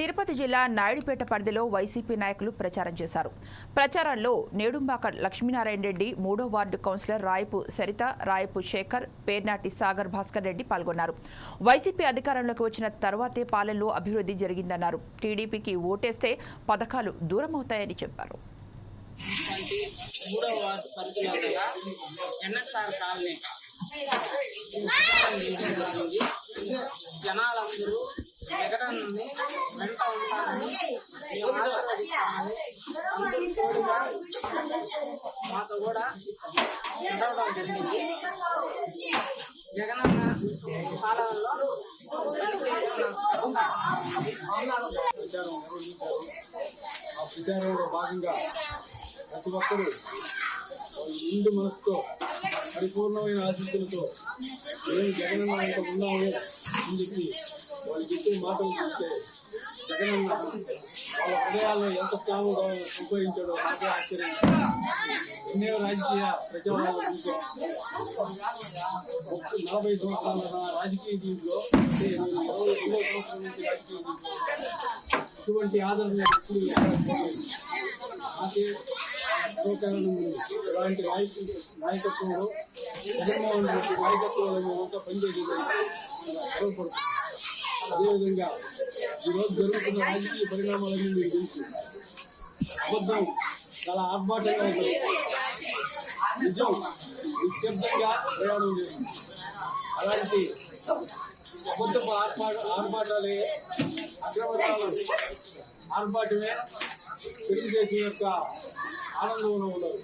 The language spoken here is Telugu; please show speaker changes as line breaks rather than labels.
తిరుపతి జిల్లా నాయుడుపేట పరిధిలో వైసీపీ నాయకులు ప్రచారం చేశారు. ప్రచారంలో నేడుంబాక లక్ష్మీనారాయణ రెడ్డి మూడో వార్డు కౌన్సిలర్ రాయపు సరిత రాయపు శేఖర్ పేర్నాటి సాగర్ భాస్కర్ రెడ్డి పాల్గొన్నారు. వైసీపీ అధికారంలోకి వచ్చిన తర్వాతే పాలనలో అభివృద్ధి జరిగిందన్నారు. టీడీపీకి ఓటేస్తే పథకాలు దూరమవుతాయని చెప్పారు.
మూడవ వార్డు పరిధిలో ఎన్ఎస్ఆర్ కాలనీ. జనాలందరూ మాతో కూడా ఉండడం జరిగింది. జగనన్న పాలనలో
ఆ ప్రచారంలో భాగంగా ప్రతి ఒక్కరూ వాళ్ళ మనసుతో పరిపూర్ణమైన ఆశీస్సులతో మేము జగనన్న వెంట ఉన్నాము అని చెప్పి వాళ్ళు చెప్పే మాటలు చూస్తే జగనన్న వాళ్ళ హృదయాల్లో ఎంత స్థానంగా ఉపయోగించాడో నాకే ఆశ్చర్యం. ఎన్నో రాజకీయ ప్రచారాలు చూసాం నలభై సంవత్సరాల రాజకీయ దీంట్లో అంటే నేను ఇరవై ఎనిమిదో నుంచి రాజకీయ దీంట్లో ఇటువంటి ఆదరణ ఎప్పుడు ఎక్కడ నాకే గర్వకారణం ఉంది ఇలాంటి నాయకు నాయకత్వంలో జగన్మోహన్ రెడ్డి నాయకత్వంలో మేమంతా పనిచేసేదానికి చాలా అదేవిధంగా ఈరోజు జరుగుతున్న రాజకీయ పరిణామాలన్నీ మీకు తెలుసు అబద్ధం చాలా ఆర్భాటంగా ఉంటుంది నిజం నిశ్శబ్దంగా ప్రయాణం చేస్తుంది అలాంటి అబద్ధపు ఆర్భాట ఆర్భాటాలే అగ్రవర్ణాలు ఆర్భాటమే తెలుగుదేశం యొక్క ఆనందంలో ఉండదు